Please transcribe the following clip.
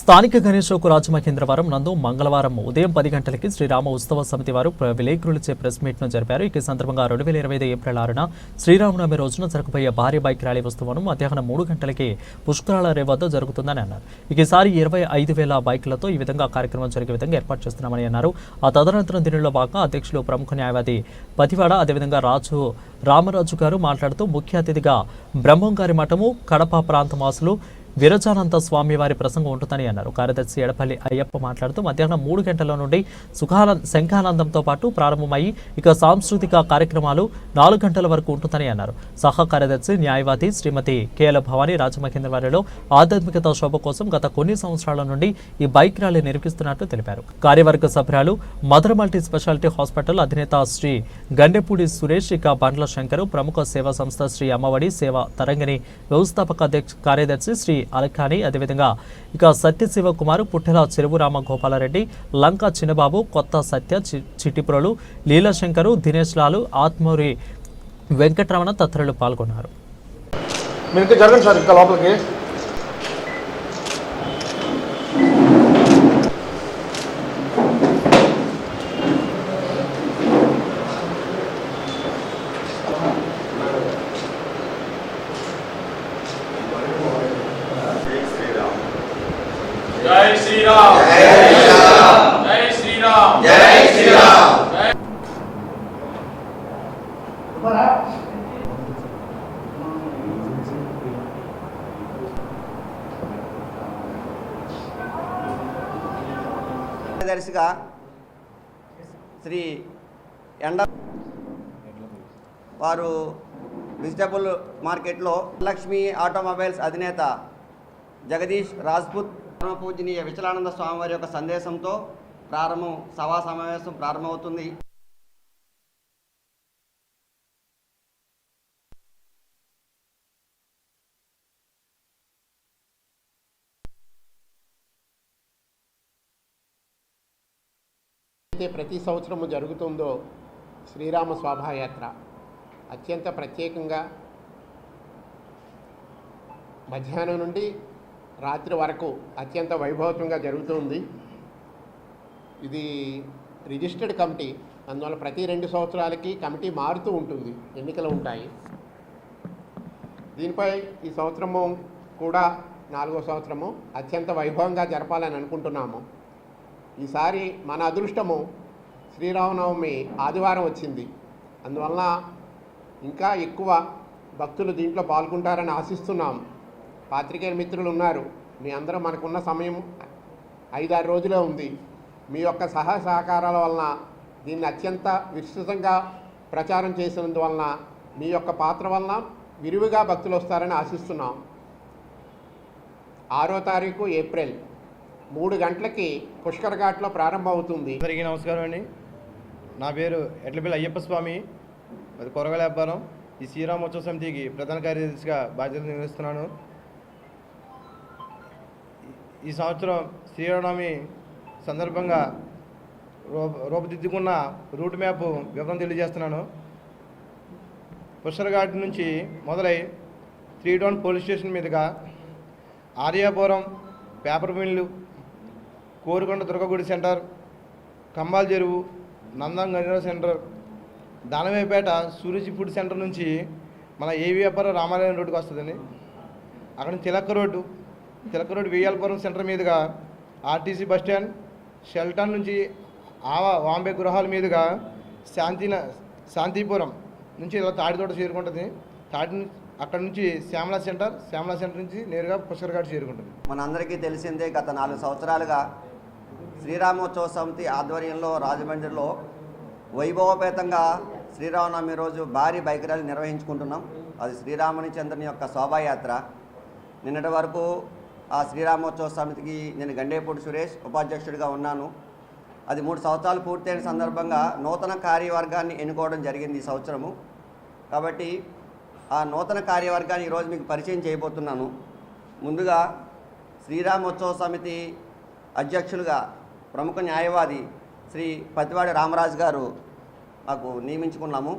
స్థానిక గణేశోకు రాజమహేంద్రవరం నందు మంగళవారం ఉదయం పది గంటలకి శ్రీరామ ఉత్సవ సమితి వారు విలేకరులచే ప్రెస్ మీట్ను జరిపారు. ఈ సందర్భంగా రెండు వేల ఇరవై ఐదు ఏప్రిల్ ఆరున శ్రీరామనవమి రోజున జరగబోయే భారీ బైక్ ర్యాలీ ఉత్సవం మధ్యాహ్నం మూడు గంటలకి పుష్కరాల రే వద్ద జరుగుతుందని అన్నారు. ఈసారి ఇరవై ఐదు వేల బైకులతో ఈ విధంగా కార్యక్రమం జరిగే విధంగా ఏర్పాటు చేస్తున్నామని అన్నారు. ఆ తదనంతరం దీనిలో భాగంగా అధ్యక్షులు ప్రముఖ న్యాయవాది పతివాడ అదేవిధంగా రాజు రామరాజు గారు మాట్లాడుతూ ముఖ్య అతిథిగా బ్రహ్మంగారి మఠము కడప ప్రాంతవాసులు విరజానంద స్వామి వారి ప్రసంగం ఉంటుందని అన్నారు. కార్యదర్శి ఎడపల్లి అయ్యప్ప మాట్లాడుతూ మధ్యాహ్నం మూడు గంటల నుండి సుఖాల శంఖానందంతో పాటు ప్రారంభమయ్యి ఇక సాంస్కృతిక కార్యక్రమాలు నాలుగు గంటల వరకు ఉంటుందని అన్నారు. సహా కార్యదర్శి న్యాయవాది శ్రీమతి కేఎల భవానీ రాజమహేంద్ర వారిలో ఆధ్యాత్మికత శోభ కోసం గత కొన్ని సంవత్సరాల నుండి ఈ బైక్ ర్యాలీ నిర్వహిస్తున్నట్లు తెలిపారు. కార్యవర్గ సభ్యులు మదర్ మల్టీ స్పెషాలిటీ హాస్పిటల్ అధినేత శ్రీ గండెపూడి సురేష్ ఇక బండ్ల శంకరు ప్రముఖ సేవా సంస్థ శ్రీ అమ్మఒడి సేవ తరంగిణి వ్యవస్థాపక అధ్యక్ష కార్యదర్శి శ్రీ అలఖాని అదేవిధంగా ఇక సత్యశివ కుమార్ పుట్టెల చెరువు రామగోపాలరెడ్డి లంక చిన్నబాబు కొత్త సత్య చి- చిట్టిపురలు లీలాశంకరు దినేష్ లాలు ఆత్మూరి వెంకటరమణ తదితరులు పాల్గొన్నారు. మీరు జరగండి సార్ ఇంకా లోపలికి జై శ్రీరామ్ జై శ్రీరామ్ జై శ్రీరామ్ జై శ్రీరామ్ కార్యదర్శిగా శ్రీ ఎండ వారు వెజిటబుల్ మార్కెట్లో లక్ష్మీ ఆటోమొబైల్స్ అధినేత జగదీష్ రాజ్పుత్ పూజనీయ విచలానంద స్వామివారి యొక్క సందేశంతో ప్రారంభం సభా సమావేశం ప్రారంభమవుతుంది. అయితే ప్రతి సంవత్సరము జరుగుతుందో శ్రీరామ శోభాయాత్ర. అత్యంత ప్రత్యేకంగా మధ్యాహ్నం నుండి రాత్రి వరకు అత్యంత వైభవంగా జరుగుతుంది. ఇది రిజిస్టర్డ్ కమిటీ. అందువల్ల ప్రతి రెండు సంవత్సరాలకి కమిటీ మారుతూ ఉంటుంది. ఎన్నికలు ఉంటాయి. దీనిపై ఈ సంవత్సరము కూడా నాలుగో సంవత్సరము అత్యంత వైభవంగా జరపాలని అనుకుంటున్నాము. ఈసారి మన అదృష్టము శ్రీరామనవమి ఆదివారం వచ్చింది. అందువలన ఇంకా ఎక్కువ భక్తులు దీంట్లో పాల్గొంటారని ఆశిస్తున్నాం. పాత్రికేయ మిత్రులు ఉన్నారు. మీ అందరూ మనకున్న సమయం ఐదారు రోజులే ఉంది. మీ యొక్క సహాయ సహకారాల వలన దీన్ని అత్యంత విస్తృతంగా ప్రచారం చేసినందువలన మీ యొక్క పాత్ర వలన విరివిగా భక్తులు వస్తారని ఆశిస్తున్నాం. ఆరో తారీఖు ఏప్రిల్ మూడు గంటలకి పుష్కర్ ఘాట్లో ప్రారంభమవుతుంది అందరికీ నమస్కారం అండి. నా పేరు ఎట్లపల్లి అయ్యప్ప స్వామి. అది కొరగల వ్యాపారం. ఈ శ్రీరామోత్సవ సమితికి ప్రధాన కార్యదర్శిగా బాధ్యత నిర్వహిస్తున్నాను. ఈ- సంవత్సరం శ్రీరామనవమి సందర్భంగా రూప రూపుదిద్దుకున్న రూట్ మ్యాప్ వివరం తెలియజేస్తున్నాను. పుష్కరఘాట్ నుంచి మొదలై త్రీ టౌన్ పోలీస్ స్టేషన్ మీదుగా ఆర్యాపురం పేపర్ మిల్లు కోరుకొండ దుర్గగుడి సెంటర్ కంబాల చెరువు నందం గనిరా సెంటర్ దానవేపేట సూరిజీ ఫుడ్ సెంటర్ నుంచి మన ఏవిఎఫ్ఆర్ రామాలయం రోడ్డుకి వస్తుందండి. అక్కడ తిలక్క రోడ్డు తిలక్క రోడ్డు వేయాలపురం సెంటర్ మీదుగా ఆర్టీసీ బస్ స్టాండ్ షెల్టన్ నుంచి ఆవా వాంబే గృహాల మీదుగా శాంతిన శాంతిపురం నుంచి ఇలా తాడితోట చేరుకుంటుంది. తాటి నుంచి అక్కడ నుంచి శ్యామలా సెంటర్ శ్యామలా సెంటర్ నుంచి నేరుగా పుష్కర్ఘాట్ చేరుకుంటుంది. మనందరికీ తెలిసిందే గత నాలుగు సంవత్సరాలుగా శ్రీరామోత్సవ సమితి ఆధ్వర్యంలో రాజమండ్రిలో వైభవపేతంగా శ్రీరామనవమి రోజు భారీ బైక్ ర్యాలీ నిర్వహించుకుంటున్నాం. అది శ్రీరాముని చంద్రుని యొక్క శోభాయాత్ర. నిన్నటి వరకు ఆ శ్రీరామోత్సవ సమితికి నేను గండేపూడి సురేష్ ఉపాధ్యక్షుడిగా ఉన్నాను. అది మూడు సంవత్సరాలు పూర్తయిన సందర్భంగా నూతన కార్యవర్గాన్ని ఎన్నుకోవడం జరిగింది ఈ సంవత్సరము. కాబట్టి ఆ నూతన కార్యవర్గాన్ని ఈరోజు మీకు పరిచయం చేయబోతున్నాను. ముందుగా శ్రీరామోత్సవ సమితి అధ్యక్షులుగా ప్రముఖ న్యాయవాది శ్రీ పతివాడి రామరాజు గారు మాకు నియమించుకున్నాము.